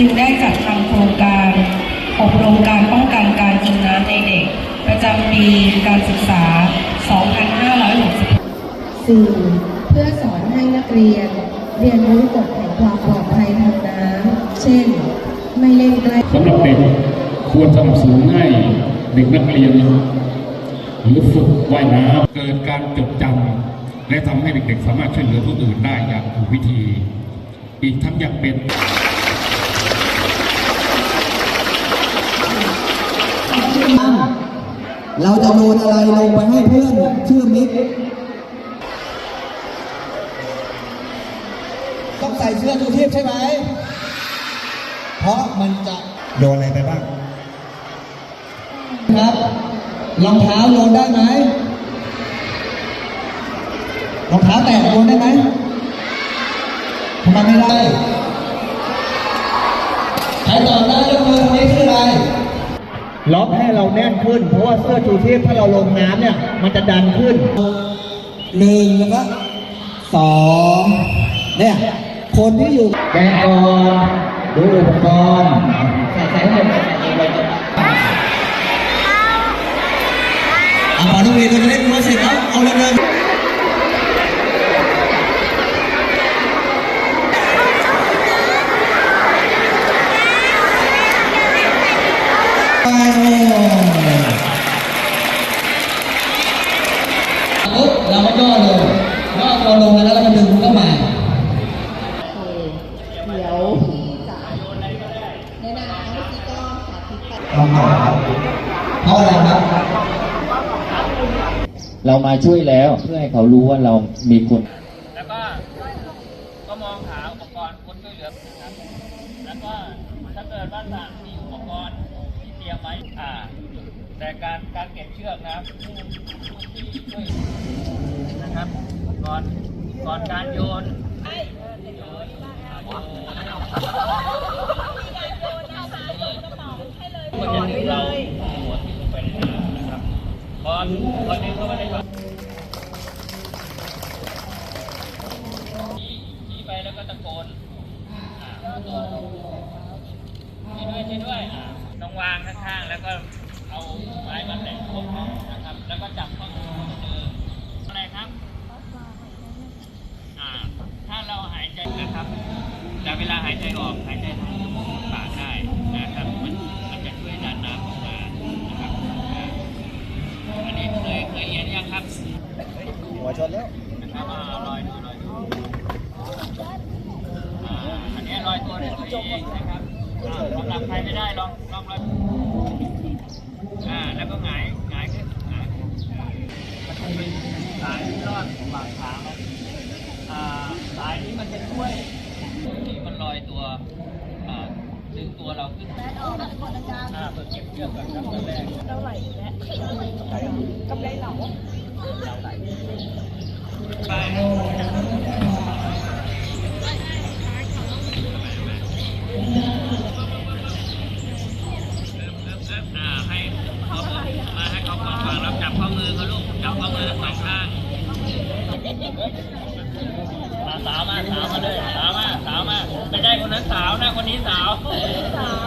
จึงได้จัดทำโครงการอบรมการป้องกันการจมน้ำในเด็ก ประจำปีการศึกษา 2566 4. เพื่อสอนให้นักเรียน เรียนรู้กฎแห่งความปลอดภัยทางน้ำเช่น ไม่เล่นใกล้สำหรับเด็กควรสนับสนุนให้เด็กนักเรียน หรือฝึกว่ายน้ำเกิดการจดจำและทำให้เด็กๆ สามารถช่วยเหลือผู้อื่นได้อย่างถูกวิธี อีกทั้งยังเป็น เราจะโยนอะไรลงไปให้เพื่อนชื่อมิกต้องใส่เสื้อชูชีพใช่ไหม เพราะมันจะโยนอะไรไปบ้าง ครับรองเท้าโยนได้ไหมรองเท้าแตะโยนได้ไหมทำไมไม่ได้ใครตอบได้ยกมือตรงนี้คืออะไร ล็อกให้เราแน่นขึ้น เพราะว่าเสื้อชูชีพถ้าเราลงน้ำเนี่ย มันจะดันขึ้นหนึ่งแล้วก็สองเนี่ย คนที่อยู่แกะก่อนดูอุปกรณ์ใส่ใส่ให้หมดเอาปาลูกเรียนเราจะได้รู้เสร็จแล้วเอาเลยเลยไปปุ๊บเราก็ย่อลงย่อตัวลงแล้วเราก็ดึงเข้ามาลองหน่อยครับเพราะอะไรครับ เรามาช่วยแล้วเพื่อให้เขารู้ว่าเรามีคุณแล้วก็ก็มองหาอุปกรณ์คนช่วยเหลือครับแล้วก็ถ้าเกิดว่าต่างมีอุปกรณ์ รียมไว้อ่า แต่การการเก็บเชือกนะครับผู้ที่ช่วยนะครับ ก่อนก่อนการโยนโยนมันจะดึงเราหัวที่ลงไปในน้ำนะครับพอพอดึงเข้าไปในน้ำชี้ชี้ไปแล้วก็ตะโกนอ่าตะโกนช่วยด้วยช่วยด้วยอ่า ต้องวางข้างๆ แล้วก็เอาไม้มาแตะพวกนะครับ แล้วก็จับข้อมือข้อมืออะไรครับ อ่า ถ้าเราหายใจนะครับ แต่เวลาหายใจออกหายใจทางจมูกปากได้นะครับ มันมันจะช่วยดันน้ำออกมานะครับอ่าอันนี้เคยเคยเรียนยังครับ หัวชนแล้วนะครับเอาลอยดูลอยดูอ่าอันนี้ลอยตัวได้ตัวเองนะครับอ่า ลองหลับใครไม่ได้ลองลองแลอยอ่าแล้วก็หงายหงายขึ้นหงายมันจะเป็นสายรอดของบางขามันอ่าสายนี้มันจะช่วยที่มันลอยตัวอ่าดึงตัวเราขึ้นอ่าเพื่อเก็บเชือกก่อนครับตอนแรกเราไหลแล้วกำไรเหลาเราไหลไปอ่าให้เขามาให้เขาฟังฟังแล้วจับข้อมือเขาลูก จับข้อมือสองข้างมา สาวมาสาวมาเลยสาวมาสาวมาไม่ได้คนนั้นสาวนะคนนี้สาวสาว